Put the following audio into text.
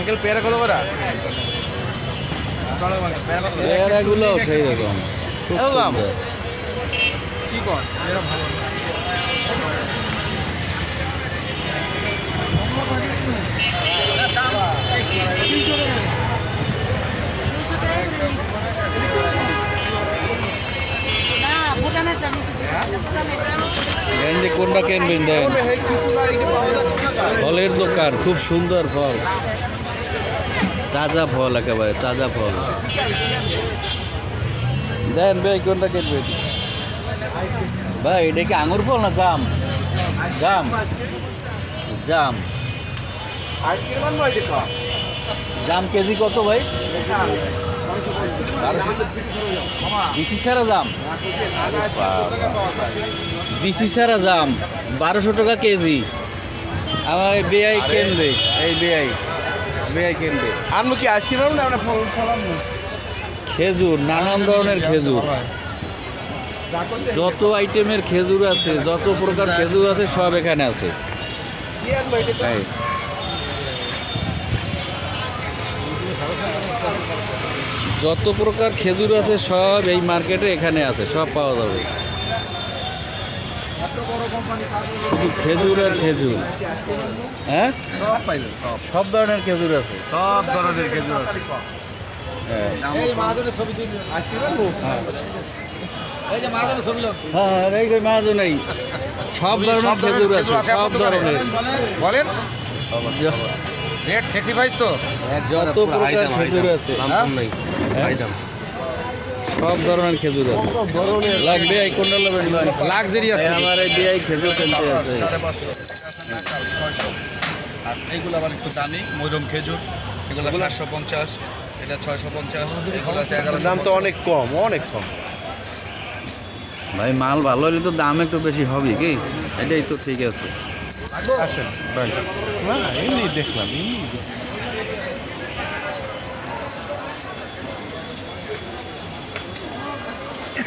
Uncle পেয়ারা কত করে? আসসালামু আলাইকুম, পেয়ারা কত? পেয়ারাগুলো সেই রকম খুব এত দাম? সুন্দর। কি কর? ভালো। না ভুটানেরটা নিচে ভুটানেরটা দেন? যে কোনটা কিনবেন দেন ফলের দোকান খুব সুন্দর ফল। তাজা ফল একেবারে তাজা ফল। দেন ভাই কোনটা কিনবেন ভাই এটা কি আঙুর ফল না জাম? জাম। জাম। জাম কেজি কত ভাই? বিচি ছাড়া জাম। বিচি ছাড়া জাম বারোশো টাকা কেজি। আমার বেআই কিনবে এই বেআই। বেআই কিনবে আনব কি আইসক্রিম আনব না আমরা ফল ফল আনব? খেজুর নানান ধরনের খেজুর। যত আইটেমের খেজুর আছে যত প্রকার খেজুর আছে সব এখানে আছে। যত প্রকার খেজুর আছে সব এই মার্কেটে এখানে আছে সব পাওয়া যাবে। শুধু খেজুর আর খেজুর। হ্যাঁ? সব পাইলো সব। সব ধরনের খেজুর আছে। সব ধরনের খেজুর আছে। হ্যাঁ। হ্যাঁ। হ্যাঁ, এই যে মাঝে নেই সব ধরনের খেজুর আছে সব ধরনের। বলেন রেট স্যাক্রিফাইস তো। যত প্রকার খেজুর আছে। হ্যাঁ? সব ধরনের খেজুর আছে। লাগবে এই কোনটা লাগবে লাক্সারি আছে। আমার এই বিআই খেজুর কিনতে আছে। আর এইগুলো আবার একটু দামি ময়ূরম খেজুর। এগুলো সাতশো পঞ্চাশ এটা ছয়শো পঞ্চাশ এগুলো আছে এগারোশো দাম তো অনেক কম অনেক কম। ভাই মাল ভালো হলে তো দাম একটু বেশি হবে কি? এটাই তো ঠিক আছে। আসেন। ভাই। না এমনি দেখলাম এমনি